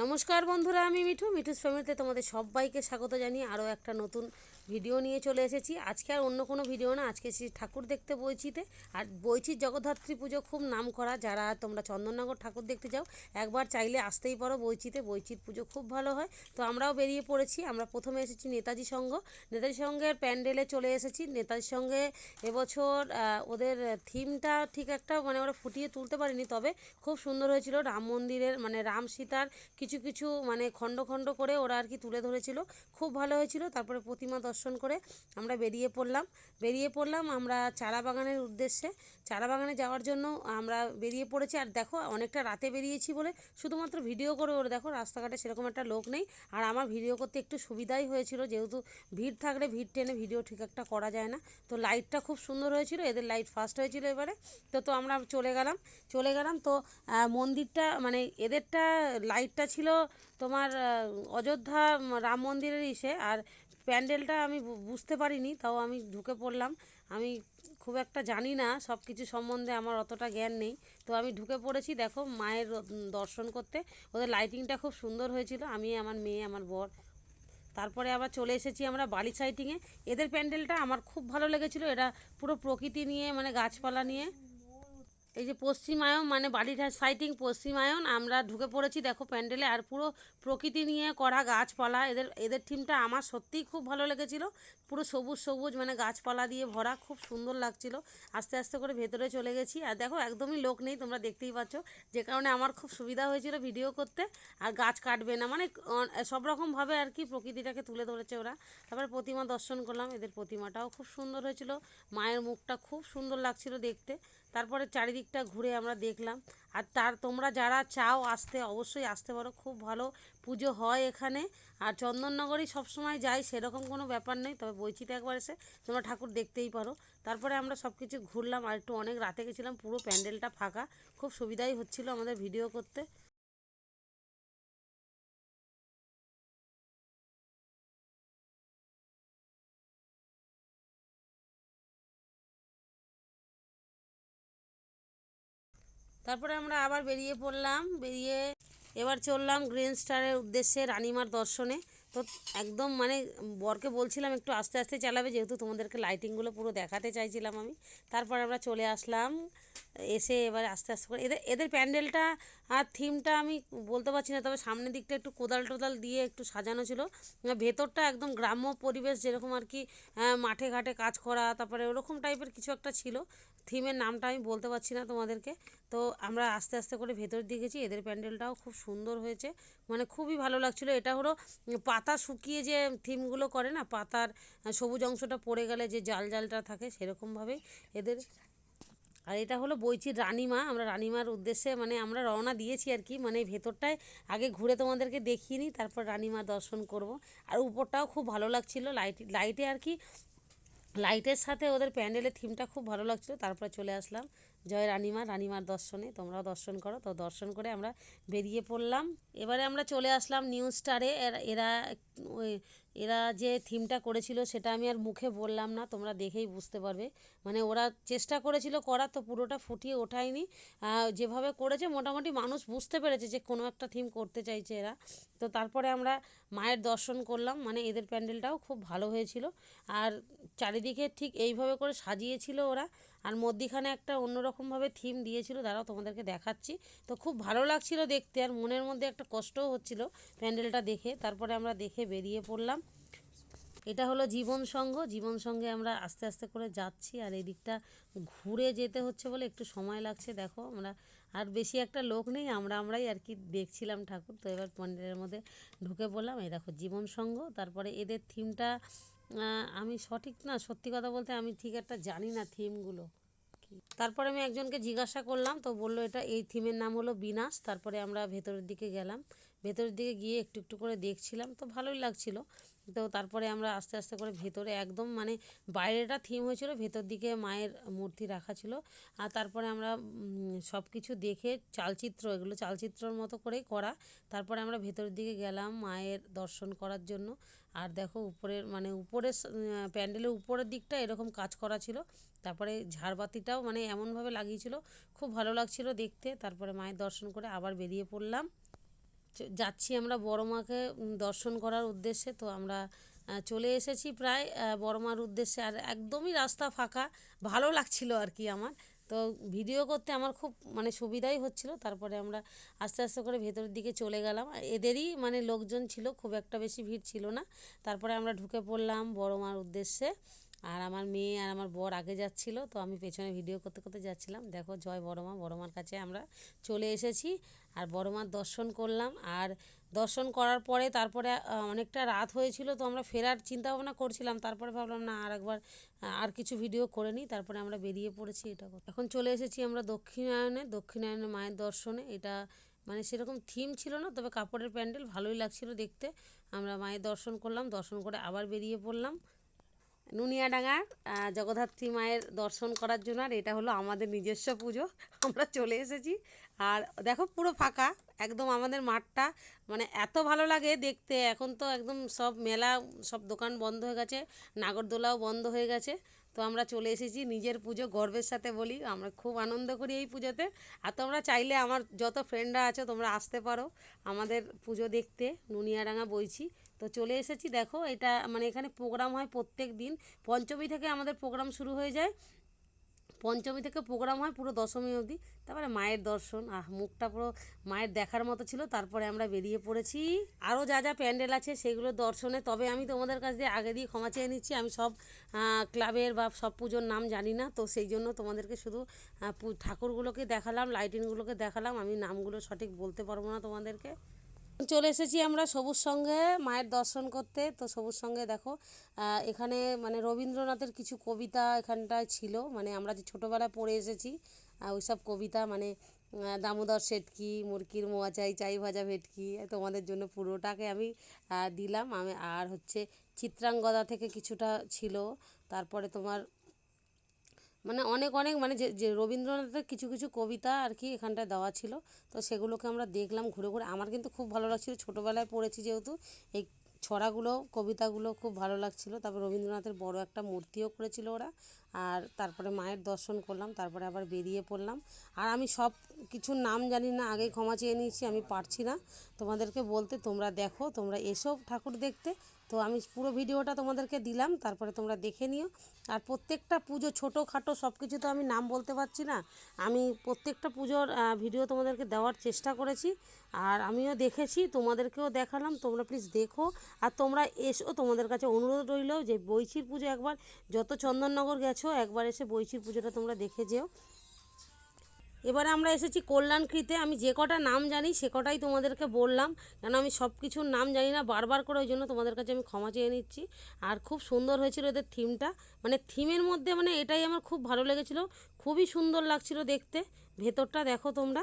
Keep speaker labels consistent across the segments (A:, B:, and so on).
A: নমস্কার বন্ধুরা আমি মিঠু। মিঠুস ফ্যামিলিতে তোমাদের সবাইকে স্বাগত জানিয়ে আরও একটা নতুন ভিডিও নিয়ে চলে এসেছি। আজকে আর অন্য কোনো ভিডিও না, আজকে ঠাকুর দেখতে বইচিতে। আর বইচির জগদ্ধাত্রী পুজো খুব নাম করা যারা তোমরা চন্দননগর ঠাকুর দেখতে যাও, একবার চাইলে আসতেই পারো বইচিতে। বইচির পুজো খুব ভালো হয়। তো আমরাও বেরিয়ে পড়েছি। আমরা প্রথমে এসেছি নেতাজি সংঘ। নেতাজি সংঘের প্যান্ডেলে চলে এসেছি। নেতাজি সঙ্গে এবছর ওদের থিমটা ঠিক একটা মানে ওরা ফুটিয়ে তুলতে পারিনি, তবে খুব সুন্দর হয়েছিল। রাম মন্দিরের মানে রাম সীতার কিছু কিছু মানে খণ্ড খণ্ড করে ওরা আর কি তুলে ধরেছিল। খুব ভালো হয়েছিল। তারপরে প্রতিমা দর্শন করে আমরা বেরিয়ে পড়লাম। বেরিয়ে পড়লাম আমরা চারা বাগানের উদ্দেশ্যে। চারা বাগানে যাওয়ার জন্য আমরা বেরিয়ে পড়েছি। আর দেখো, অনেকটা রাতে বেরিয়েছি বলে শুধুমাত্র ভিডিও করে ওর দেখো, রাস্তাঘাটে সেরকম একটা লোক নেই। আর আমার ভিডিও করতে একটু সুবিধাই হয়েছিল, যেহেতু ভিড় থাকলে ভিড় টেনে ভিডিও ঠিক একটা করা যায় না। তো লাইটটা খুব সুন্দর হয়েছিল, এদের লাইট ফার্স্ট হয়েছিল এবারে। তো তো আমরা চলে গেলাম। চলে গেলাম, তো মন্দিরটা মানে এদেরটা, লাইটটা ছিল তোমার অযোধ্যা রাম মন্দিরের ইসে। আর প্যান্ডেলটা আমি বুঝতে পারিনি, তাও আমি ঢুকে পড়লাম। আমি খুব একটা জানি না সব কিছু সম্বন্ধে আমার অতটা জ্ঞান নেই। তো আমি ঢুকে পড়েছি, দেখো মায়ের দর্শন করতে। ওদের লাইটিংটা খুব সুন্দর হয়েছিল, আমি, আমার মেয়ে, আমার বর। তারপরে আবার চলে এসেছি আমরা বালি সাইটিংয়ে এদের প্যান্ডেলটা আমার খুব ভালো লেগেছিলো এটা পুরো প্রকৃতি নিয়ে মানে গাছপালা নিয়ে। এই যে পশ্চিমায়ন মানে বালিঘাট সাইটিং পশ্চিমায়ন আমরা ঢুকে পড়েছি দেখো প্যান্ডেলে আর পুরো প্রকৃতি নিয়ে করা গাছপালা, এদের এদের থিমটা আমার সত্যিই খুব ভালো লেগেছিল। পুরো সবুজ সবুজ মানে গাছপালা দিয়ে ভরা, খুব সুন্দর লাগছিল। আস্তে আস্তে করে ভেতরে চলে গেছি। আর দেখো একদমই লোক নেই, তোমরা দেখতেই পাচ্ছ। যে কারণে আমার খুব সুবিধা হয়েছিল ভিডিও করতে। আর গাছ কাটবে না মানে সব রকমভাবে আর কি প্রকৃতিটাকে তুলে ধরেছে ওরা। তারপরে প্রতিমা দর্শন করলাম, এদের প্রতিমাটাও খুব সুন্দর হয়েছিল। মায়ের মুখটা খুব সুন্দর লাগছিল দেখতে। তারপরে চারিদিকটা ঘুরে আমরা দেখলাম। আর তার তোমরা যারা চাও আসতে, অবশ্যই আসতে পারো। খুব ভালো পুজো হয় এখানে। আর চন্দননগরই সবসময় যাই, সেরকম কোনো ব্যাপার নেই। তবে বইচিতে একবার এসে তোমরা ঠাকুর দেখতেই পারো। তারপরে আমরা সব কিছু ঘুরলাম। আর একটু অনেক রাতে গেছিলাম, পুরো প্যান্ডেলটা ফাঁকা। খুব সুবিধাই হচ্ছিল আমাদের ভিডিও করতে। তারপরে আমরা আবার বেরিয়ে পড়লাম, বেরিয়ে এবার চললাম গ্রিন স্টারের উদ্দেশ্যে রানিমার দর্শনে। তো একদম মানে বরকে বলছিলাম একটু আস্তে আস্তে চালাবে, যেহেতু তোমাদেরকে লাইটিংগুলো পুরো দেখাতে চাইছিলাম আমি। তারপর আমরা চলে আসলাম, এসে এবার আস্তে আস্তে করে এদের এদের প্যান্ডেলটা আর থিমটা আমি বলতে পারছি না, তবে সামনের দিকটা একটু কোদাল টোদাল দিয়ে একটু সাজানো ছিল। ভেতরটা একদম গ্রাম্য পরিবেশ, যেরকম আর কি মাঠে ঘাটে কাজ করা, তারপরে ওরকম টাইপের কিছু একটা ছিল। থিমের নামটা আমি বলতে পারছি না তোমাদেরকে। তো আমরা আস্তে আস্তে করে ভেতর দিয়ে গেছি, এদের প্যান্ডেলটাও খুব সুন্দর হয়েছে। মানে খুবই ভালো লাগছিল। এটা হলো পাতা শুকিয়ে যে থিমগুলো করে না, পাতার সবুজ অংশটা পড়ে গেলে যে জাল জালটা থাকে সেরকমভাবেই এদের। আর এটা হলো বইচির রানিমা। আমরা রানিমার উদ্দেশ্যে মানে আমরা রওনা দিয়েছি আর কি। মানে ভেতরটায় আগে ঘুরে তোমাদেরকে দেখিয়ে নিই, তারপর রানিমা দর্শন করব। আর উপরটাও খুব ভালো লাগছিল। লাইট, লাইটে আর কি, লাইটের সাথে ওদের প্যান্ডেলের থিমটা খুব ভালো লাগছিল। তারপরে চলে আসলাম। জয় রানিমা, রানিমার দর্শনে, তোমরাও দর্শন করো। তো দর্শন করে আমরা বেরিয়ে পড়লাম। এবারে আমরা চলে আসলাম নিউ স্টারে এরা ওই, এরা যে থিমটা করেছিল সেটা আমি আর মুখে বললাম না, তোমরা দেখেই বুঝতে পারবে। মানে ওরা চেষ্টা করেছিল করার, তো পুরোটা ফুটিয়ে ওঠায়নি। যেভাবে করেছে, মোটামুটি মানুষ বুঝতে পেরেছে যে কোনো একটা থিম করতে চাইছে এরা। তো তারপরে আমরা মায়ের দর্শন করলাম। মানে এদের প্যান্ডেলটাও খুব ভালো হয়েছিল। আর চারিদিকে ঠিক এইভাবে করে সাজিয়েছিল ওরা। আর মধ্যিখানে একটা অন্যরকমভাবে থিম দিয়েছিল, দাঁড়াও তোমাদেরকে দেখাচ্ছি। তো খুব ভালো লাগছিল দেখতে আর মনের মধ্যে একটা কষ্টও হচ্ছিল প্যান্ডেলটা দেখে। তারপরে আমরা দেখে বেরিয়ে পড়লাম। এটা হলো জীবন সংঘ জীবন সঙ্গে আমরা আস্তে আস্তে করে যাচ্ছি আর এই দিকটা ঘুরে যেতে হচ্ছে বলে একটু সময় লাগছে, দেখো আমরা আর বেশি একটা লোক নেই, আমরা আমরাই আর কি দেখছিলাম ঠাকুর। তো এবার প্যান্ডেলের মধ্যে ঢুকে পড়লাম। এই দেখো জীবন সংঘ তারপরে এদের থিমটা আমি সঠিক না, সত্যি কথা বলতে আমি ঠিক একটা জানি না থিমগুলো। তারপরে আমি একজনকে জিজ্ঞাসা করলাম, তো বলল এটা এই থিমের নাম হলো বিনাশ, তারপরে আমরা ভেতরের দিকে গেলাম। ভেতরের দিকে গিয়ে একটু একটু করে দেখছিলাম, তো ভালোই লাগছিল। তো তারপরে আমরা আস্তে আস্তে করে ভেতরে একদম মানে বাইরেটা থিম হয়েছিল, ভেতর দিকে মায়ের মূর্তি রাখা ছিল। আর তারপরে আমরা সব কিছু দেখে চালচিত্র, এগুলো চালচিত্রর মতো করেই করা। তারপরে আমরা ভেতরের দিকে গেলাম মায়ের দর্শন করার জন্য। আর দেখো উপরের মানে উপরের প্যান্ডেলের উপরের দিকটা এরকম কাজ করা ছিল। তারপরে ঝাড়বাতিটাও মানে এমনভাবে লাগিয়েছিল। খুব ভালো লাগছিল দেখতে। তারপরে মায়ের দর্শন করে আবার বেরিয়ে পড়লাম। যাচ্ছি আমরা বড় মাকে দর্শন করার উদ্দেশ্যে। তো আমরা চলে এসেছি প্রায় বড় মার উদ্দেশ্যে। আর একদমই রাস্তা ফাঁকা, ভালো লাগছিল আর কি আমার। তো ভিডিও করতে আমার খুব মানে সুবিধাই হচ্ছিল। তারপরে আমরা আস্তে আস্তে করে ভেতরের দিকে চলে গেলাম। এদেরই মানে লোকজন ছিল, খুব একটা বেশি ভিড় ছিল না। তারপরে আমরা ঢুকে পড়লাম বড় মার উদ্দেশ্যে। আর আমার মেয়ে আর আমার বর আগে যাচ্ছিল। তো আমি পেছনে ভিডিও করতে করতে যাচ্ছিলাম। দেখো, জয় বড় মা, বড় মার কাছে আমরা চলে এসেছি। আর বড় মার দর্শন করলাম। আর দর্শন করার পরে তারপরে অনেকটা রাত হয়েছিল তো আমরা ফেরার চিন্তা ভাবনা করছিলাম। তারপরে ভাবলাম, না, আর একবার আর কিছু ভিডিও করে নিই। তারপরে আমরা বেরিয়ে পড়েছি এটা এখন চলে এসেছি আমরা দক্ষিণায়নে। দক্ষিণায়নে মায়ের দর্শনে। এটা মানে সেরকম থিম ছিল না, তবে কাপড়ের প্যান্ডেল ভালোই লাগছিল দেখতে। আমরা মায়ের দর্শন করলাম। দর্শন করে আবার বেরিয়ে পড়লাম। নুনিয়াডাঙ্গার আহ, জগদ্ধাত্রী মায়ের দর্শন করার জন্য আর এটা হলো আমাদের নিজস্ব পুজো। আমরা চলে এসেছি। আর দেখো পুরো ফাঁকা একদম আমাদের মাঠটা মানে এত ভালো লাগে দেখতে। এখন তো একদম সব মেলা সব দোকান বন্ধ হয়ে গেছে নাগরদোলাও বন্ধ হয়ে গেছে। তো আমরা চলে এসেছি নিজের পুজো গর্বের সাথে বলি। আমরা খুব আনন্দ করি এই পুজোতে। আর তোমরা চাইলে আমার যত ফ্রেন্ডরা আছো তোমরা আসতে পারো আমাদের পুজো দেখতে নুনিয়াডাঙ্গা বইছি। তো চলে এসেছি, দেখো এটা মানে এখানে প্রোগ্রাম হয় প্রত্যেক দিন। পঞ্চমী থেকে আমাদের প্রোগ্রাম শুরু হয়ে যায়। পঞ্চমী থেকে প্রোগ্রাম হয় পুরো দশমী অবধি। তারপরে মায়ের দর্শন, আহ, মুখটা পুরো মায়ের দেখার মতো ছিল। তারপরে আমরা বেরিয়ে পড়েছি। আরও যা যা প্যান্ডেল আছে সেগুলো দর্শনে। তবে আমি তোমাদের কাছ দিয়ে আগে দিয়ে ক্ষমা চেয়ে নিচ্ছি। আমি সব ক্লাবের বা সব পুজোর নাম জানি না। তো সেই জন্য তোমাদেরকে শুধু ঠাকুরগুলোকে দেখালাম লাইটিংগুলোকে দেখালাম। আমি নামগুলো সঠিক বলতে পারব না তোমাদেরকে। চলে এসেছি আমরা সবুজ সঙ্গে, মায়ের দর্শন করতে। তো সবুজ সঙ্গে দেখো এখানে মানে রবীন্দ্রনাথের কিছু কবিতা এখানটায় ছিল। মানে আমরা যে ছোটোবেলায় পড়ে এসেছি ওইসব কবিতা মানে দামোদর শেটকি, মুরকির মোয়া চাই চাই ভাজা ভেটকি তোমাদের জন্য পুরোটাকে আমি দিলাম। আমি আর হচ্ছে চিত্রাঙ্গদা থেকে কিছুটা ছিল। তারপরে তোমার মানে অনেক অনেক মানে যে যে রবীন্দ্রনাথের কিছু কিছু কবিতা আর কি এখানটায় দেওয়া ছিল। তো সেগুলোকে আমরা দেখলাম ঘুরে ঘুরে। আমার কিন্তু খুব ভালো লাগছিল। ছোটোবেলায় পড়েছি যেহেতু, এই ছড়াগুলো, কবিতাগুলো খুব ভালো লাগছিল। তারপর রবীন্দ্রনাথের বড় একটা মূর্তিও করেছিল ওরা। আর তারপরে মায়ের দর্শন করলাম, তারপরে আবার বেরিয়ে পড়লাম। আর আমি সব কিছুর নাম জানি না আগেই ক্ষমা চেয়ে নিয়েছি, আমি পারছি না। তোমাদেরকে বলতে তোমরা দেখো, তোমরা এসো ঠাকুর দেখতে। তো আমি পুরো ভিডিওটা তোমাদেরকে দিলাম, তারপরে তোমরা দেখে নিও। আর প্রত্যেকটা পুজো ছোটো খাটো সব কিছু তো আমি নাম বলতে পারছি না। আমি প্রত্যেকটা পুজোর ভিডিও তোমাদেরকে দেওয়ার চেষ্টা করেছি। আর আমিও দেখেছি, তোমাদেরকেও দেখালাম, তোমরা প্লিজ দেখো। আর তোমরা এসো, তোমাদের কাছে অনুরোধ রইল যে বৈশির পুজো একবার, যত চন্দননগর গেছো একবার এসে বৈশির পুজোটা তোমরা দেখে যেও। এবারে আমরা এসেছি কল্যাণকৃতে, আমি যে কটা নাম জানি সে কটাই তোমাদেরকে বললাম, কেন আমি সব কিছুর নাম জানি না, বারবার করে ওই জন্য তোমাদের কাছে আমি ক্ষমা চেয়ে নিচ্ছি। আর খুব সুন্দর হয়েছিল এদের থিমটা মানে থিমের মধ্যে মানে এটাই আমার খুব ভালো লেগেছিলো, খুবই সুন্দর লাগছিল দেখতে। ভেতরটা দেখো তোমরা।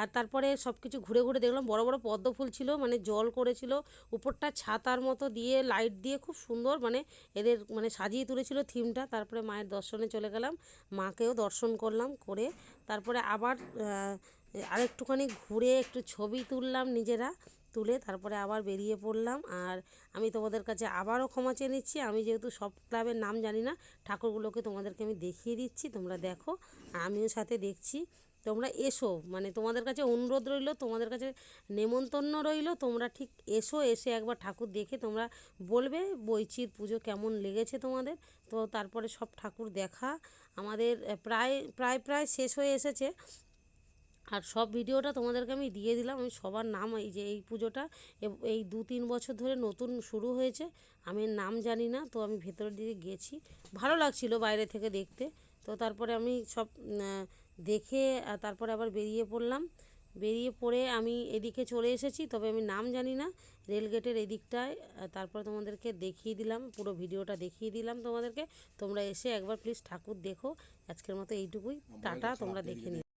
A: আর তারপরে সব কিছু ঘুরে ঘুরে দেখলাম, বড় বড় পদ্ম ফুল ছিল মানে জল করেছিল, উপরটা ছাতার মতো দিয়ে লাইট দিয়ে খুব সুন্দর মানে এদের মানে সাজিয়ে তুলেছিল থিমটা তারপরে মায়ের দর্শনে চলে গেলাম, মাকেও দর্শন করলাম করে, তারপরে আবার আরেকটুখানি ঘুরে একটু ছবি তুললাম নিজেরা, তুলে তারপরে আবার বেরিয়ে পড়লাম। আর আমি তোমাদের কাছে আবারও ক্ষমা চেয়ে নিচ্ছি, আমি যেহেতু সব ক্লাবের নাম জানি না, ঠাকুরগুলোকে তোমাদেরকে আমি দেখিয়ে দিচ্ছি, তোমরা দেখো, আমিও সাথে দেখছি। তোমরা এসো। মানে তোমাদের কাছে অনুরোধ রইল, তোমাদের কাছে নেমন্তন্ন রইল, তোমরা ঠিক এসো, এসে একবার ঠাকুর দেখে তোমরা বলবে বৈচির পুজো কেমন লেগেছে তোমাদের। তো তারপরে সব ঠাকুর দেখা। আমাদের প্রায় প্রায় প্রায় শেষ হয়ে এসেছে। আর সব ভিডিওটা তোমাদেরকে আমি দিয়ে দিলাম। আমি সবার নাম এই যে, এই পুজোটা এই দু তিন বছর ধরে নতুন শুরু হয়েছে। আমি নাম জানি না, তো আমি ভেতরের দিকে গেছি। ভালো লাগছিল বাইরে থেকে দেখতে। তো তারপরে আমি সব দেখে তারপর আবার বেরিয়ে পড়লাম। বেরিয়ে পড়ে আমি এদিকে চলে এসেছি তবে আমি নাম জানি না। রেলগেটের এদিকটায় তারপরে তোমাদেরকে দেখিয়ে দিলাম পুরো ভিডিওটা দেখিয়ে দিলাম তোমাদেরকে। তোমরা এসে একবার প্লিজ ঠাকুর দেখো। আজকের মতো এইটুকুই। টাটা তোমরা দেখে নিও।